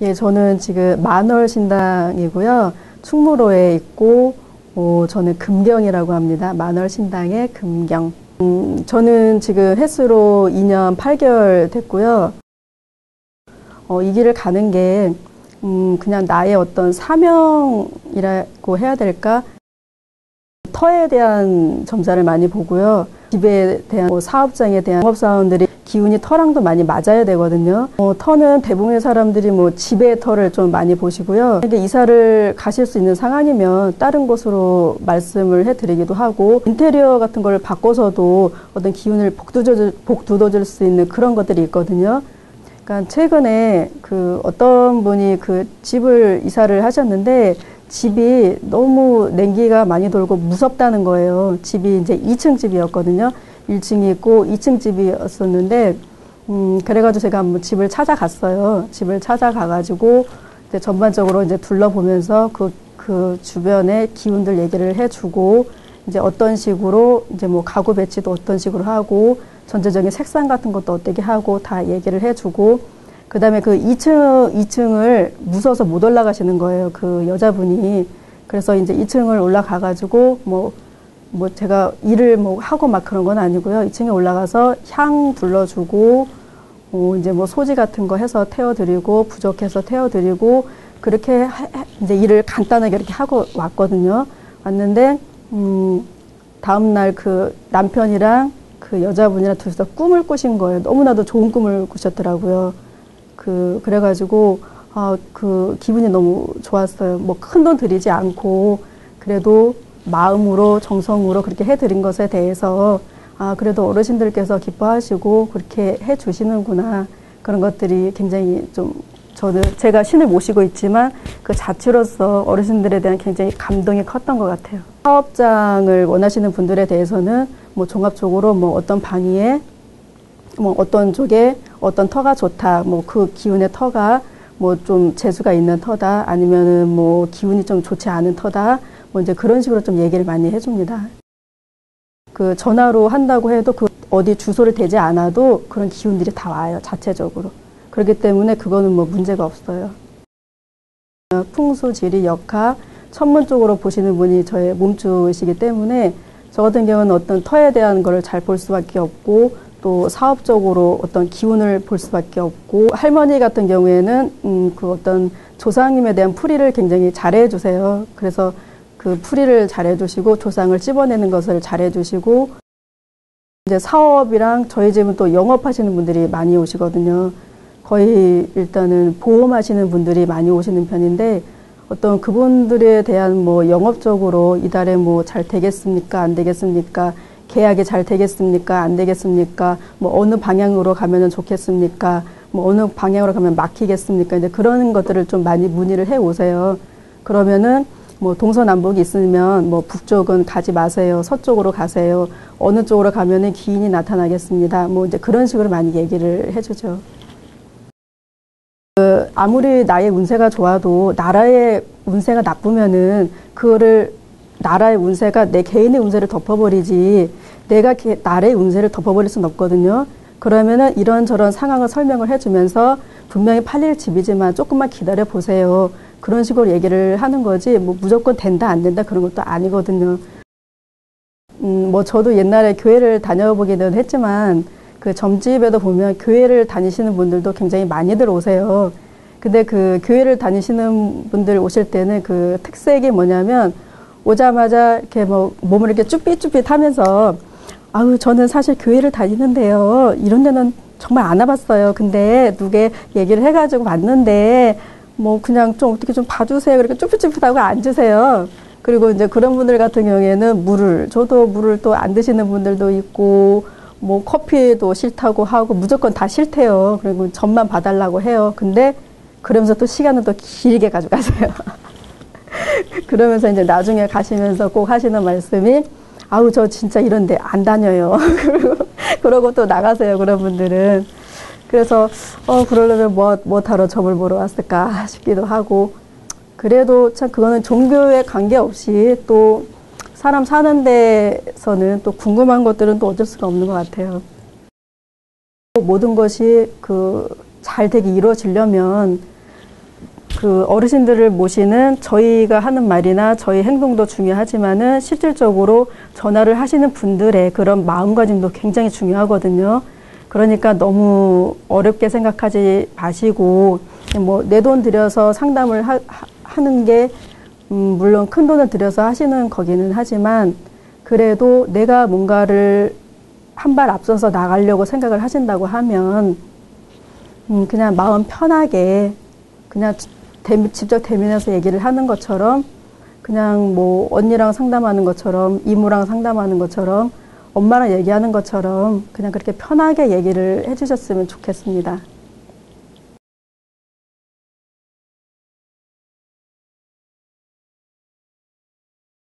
예, 저는 지금 만월 신당이고요. 충무로에 있고, 어, 저는 금경이라고 합니다. 만월 신당의 금경. 음, 저는 지금 횟수로 2년 8개월 됐고요. 어, 이 길을 가는 게, 음, 그냥 나의 어떤 사명이라고 해야 될까? 터에 대한 점사를 많이 보고요. 집에 대한 뭐 사업장에 대한 영업사원들이 기운이 터랑도 많이 맞아야 되거든요. 어, 터는 대부분의 사람들이 뭐 집의 터를 좀 많이 보시고요. 이게 이사를 가실 수 있는 상황이면 다른 곳으로 말씀을 해드리기도 하고 인테리어 같은 걸 바꿔서도 어떤 기운을 복두져, 복두어줄 수 있는 그런 것들이 있거든요. 그러니까 최근에 그 어떤 분이 그 집을 이사를 하셨는데 집이 너무 냉기가 많이 돌고 무섭다는 거예요. 집이 이제 2층 집이었거든요. 1층이 있고 2층 집이었었는데, 음, 그래가지고 제가 한번 집을 찾아갔어요. 집을 찾아가가지고 이제 전반적으로 이제 둘러보면서 그, 그 주변의 기운들 얘기를 해주고, 이제 어떤 식으로 이제 뭐 가구 배치도 어떤 식으로 하고, 전체적인 색상 같은 것도 어떻게 하고 다 얘기를 해주고, 그 다음에 그 2층, 2층을 무서워서 못 올라가시는 거예요. 그 여자분이. 그래서 이제 2층을 올라가가지고, 뭐, 뭐 제가 일을 뭐 하고 막 그런 건 아니고요. 2층에 올라가서 향 불러주고, 어, 이제 뭐 소지 같은 거 해서 태워드리고, 부족해서 태워드리고, 그렇게 하, 이제 일을 간단하게 이렇게 하고 왔거든요. 왔는데, 음, 다음 날 그 남편이랑 그 여자분이랑 둘이서 꿈을 꾸신 거예요. 너무나도 좋은 꿈을 꾸셨더라고요. 그 그래가지고 아그 기분이 너무 좋았어요. 뭐 큰 돈 들이지 않고 그래도 마음으로 정성으로 그렇게 해드린 것에 대해서 아 그래도 어르신들께서 기뻐하시고 그렇게 해주시는구나 그런 것들이 굉장히 좀 저는 제가 신을 모시고 있지만 그 자체로서 어르신들에 대한 굉장히 감동이 컸던 것 같아요. 사업장을 원하시는 분들에 대해서는 뭐 종합적으로 뭐 어떤 방위에 뭐 어떤 쪽에 어떤 터가 좋다, 뭐 그 기운의 터가 뭐 좀 재수가 있는 터다, 아니면은 뭐 기운이 좀 좋지 않은 터다, 뭐 이제 그런 식으로 좀 얘기를 많이 해줍니다. 그 전화로 한다고 해도 그 어디 주소를 대지 않아도 그런 기운들이 다 와요, 자체적으로. 그렇기 때문에 그거는 뭐 문제가 없어요. 풍수, 지리, 역학, 천문 쪽으로 보시는 분이 저의 몸주이시기 때문에 저 같은 경우는 어떤 터에 대한 거를 잘 볼 수밖에 없고 또 사업적으로 어떤 기운을 볼 수밖에 없고 할머니 같은 경우에는 음, 그 어떤 조상님에 대한 풀이를 굉장히 잘해 주세요. 그래서 그 풀이를 잘 해 주시고 조상을 찝어내는 것을 잘 해 주시고 이제 사업이랑 저희 집은 또 영업하시는 분들이 많이 오시거든요. 거의 일단은 보험하시는 분들이 많이 오시는 편인데 어떤 그분들에 대한 뭐 영업적으로 이달에 뭐 잘 되겠습니까? 안 되겠습니까? 계약이 잘 되겠습니까? 안 되겠습니까? 뭐 어느 방향으로 가면은 좋겠습니까? 뭐 어느 방향으로 가면 막히겠습니까? 이제 그런 것들을 좀 많이 문의를 해 오세요. 그러면은 뭐 동서남북이 있으면 뭐 북쪽은 가지 마세요. 서쪽으로 가세요. 어느 쪽으로 가면은 기인이 나타나겠습니다. 뭐 이제 그런 식으로 많이 얘기를 해주죠. 그 아무리 나의 운세가 좋아도 나라의 운세가 나쁘면은 그거를 나라의 운세가 내 개인의 운세를 덮어버리지 내가 게, 나라의 운세를 덮어버릴 수는 없거든요. 그러면은 이런저런 상황을 설명을 해주면서 분명히 팔릴 집이지만 조금만 기다려 보세요. 그런 식으로 얘기를 하는 거지 뭐 무조건 된다 안 된다 그런 것도 아니거든요. 음, 뭐 저도 옛날에 교회를 다녀보기는 했지만 그 점집에도 보면 교회를 다니시는 분들도 굉장히 많이들 오세요. 근데 그 교회를 다니시는 분들 오실 때는 그 특색이 뭐냐면 오자마자 이렇게 뭐 몸을 이렇게 쭈삣쭈삣 하면서 아우 저는 사실 교회를 다니는데요. 이런 데는 정말 안 와봤어요. 근데 누게 얘기를 해가지고 왔는데 뭐 그냥 좀 어떻게 좀 봐주세요. 그렇게 쭈삣쭈삣하고 앉으세요. 그리고 이제 그런 분들 같은 경우에는 물을 저도 물을 또 안 드시는 분들도 있고 뭐 커피도 싫다고 하고 무조건 다 싫대요. 그리고 전만 봐달라고 해요. 근데 그러면서 또 시간은 또 길게 가져가세요. 그러면서 이제 나중에 가시면서 꼭 하시는 말씀이 아우 저 진짜 이런데 안 다녀요. 그러고 또 나가세요. 그런 분들은 그래서 어 그러려면 뭐뭐 뭐 타러 점을 보러 왔을까 싶기도 하고 그래도 참 그거는 종교에 관계없이 또 사람 사는 데서는 또 궁금한 것들은 또 어쩔 수가 없는 것 같아요. 모든 것이 그 잘 되게 이루어지려면 그 어르신들을 모시는 저희가 하는 말이나 저희 행동도 중요하지만은 실질적으로 전화를 하시는 분들의 그런 마음가짐도 굉장히 중요하거든요. 그러니까 너무 어렵게 생각하지 마시고 뭐 내 돈 들여서 상담을 하, 하는 게 음, 물론 큰 돈을 들여서 하시는 거기는 하지만 그래도 내가 뭔가를 한 발 앞서서 나가려고 생각을 하신다고 하면 음, 그냥 마음 편하게 그냥 대- 직접 대면해서 얘기를 하는 것처럼 그냥 뭐 언니랑 상담하는 것처럼 이모랑 상담하는 것처럼 엄마랑 얘기하는 것처럼 그냥 그렇게 편하게 얘기를 해주셨으면 좋겠습니다.